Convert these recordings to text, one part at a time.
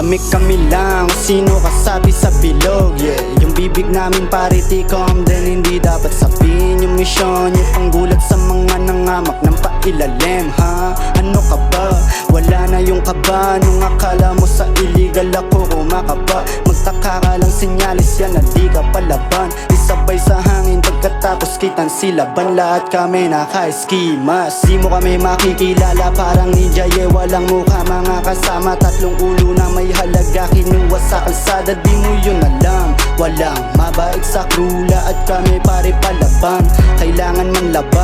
Kami kami lang, sino kasabi sa bilog Yeah, yung bibig namin parity com Then hindi dapat sabihin yung misyon. Yung panggulat sa mga nangamak ng pailalim ha? Ano ka ba? Wala na yung kaba Nung akala mo sa illegal ako kumakaba Magtaka ka lang sinyalis yan na di ka palaban. Isabay sa hangin pagkatapos kitan silaban. Lahat kami naka-eskimas Di mo kami makikilala parang ninja Yeah walang mukha. Mga kasama Tatlong ulo na may halaga. Kinuha sa kalsada di mo yun alam. Walang mabait sa krula At kami pare palaban. Kailangan man laban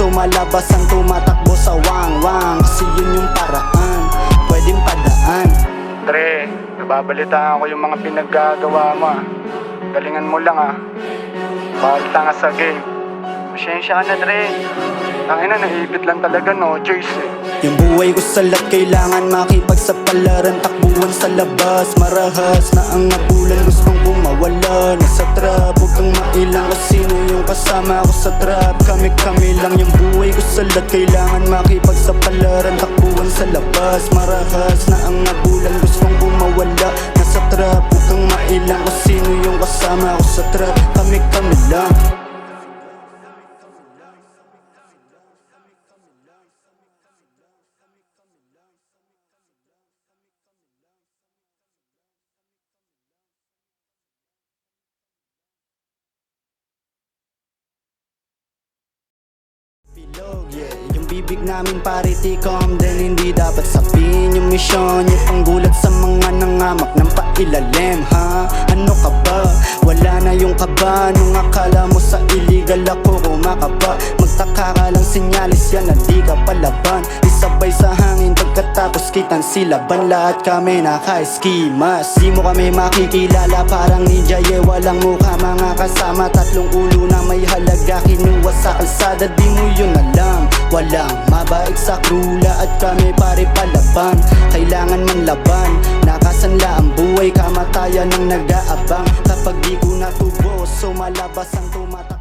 natubo Sumalabas ang tumatakbo sa wang-wang Kasi yun yung paraan Pwedeng padaan Dre, nababalitaan ko yung mga pinaggagawa mo ah. Galingan mo lang ah. Bawal tanga sa game. Pasensya ka na Dre. Tangina, naipit lang talaga no choice eh. Yung buhay ko sa lahat kailangan makipagsapalaran Takbuhan sa labas, marahas na ang nabulan Gustong bumawala, nasa trap Huwag kang mailang kung sino kasama ko sa trap Kami-kami lang yung buhay ko sa lahat. Kailangan makipagsapalaran Takbuhan sa labas, marahas na ang nabulan Gustong bumawala, nasa trap Huwag kang mailang kung sino yung kasama ko sa trap. Kami-kami lang Bibig namin parity com Then hindi dapat sabihin yung misyon. Yung panggulat sa mga nangamak ng pailalim ha? Ano ka ba? Wala na yung kaba. Nung akala mo sa illegal ako kumakaba. Magtaka ka lang sinyalis yan na di ka palaban. Isabay sa hangin pagkatapos kitan silaban Lahat kami naka-eskimas Di mo kami makikilala parang ninja Yeah walang mukha. Mga kasama Tatlong ulo na may halaga. Kinuha sa kalsada di mo yun alam Walang mabait sa krula at kami pare palaban. Kailangan man laban Nakasanla ang buhay Kamatayan ang nag-aabang. Kapag di ko natubo So ang tumatak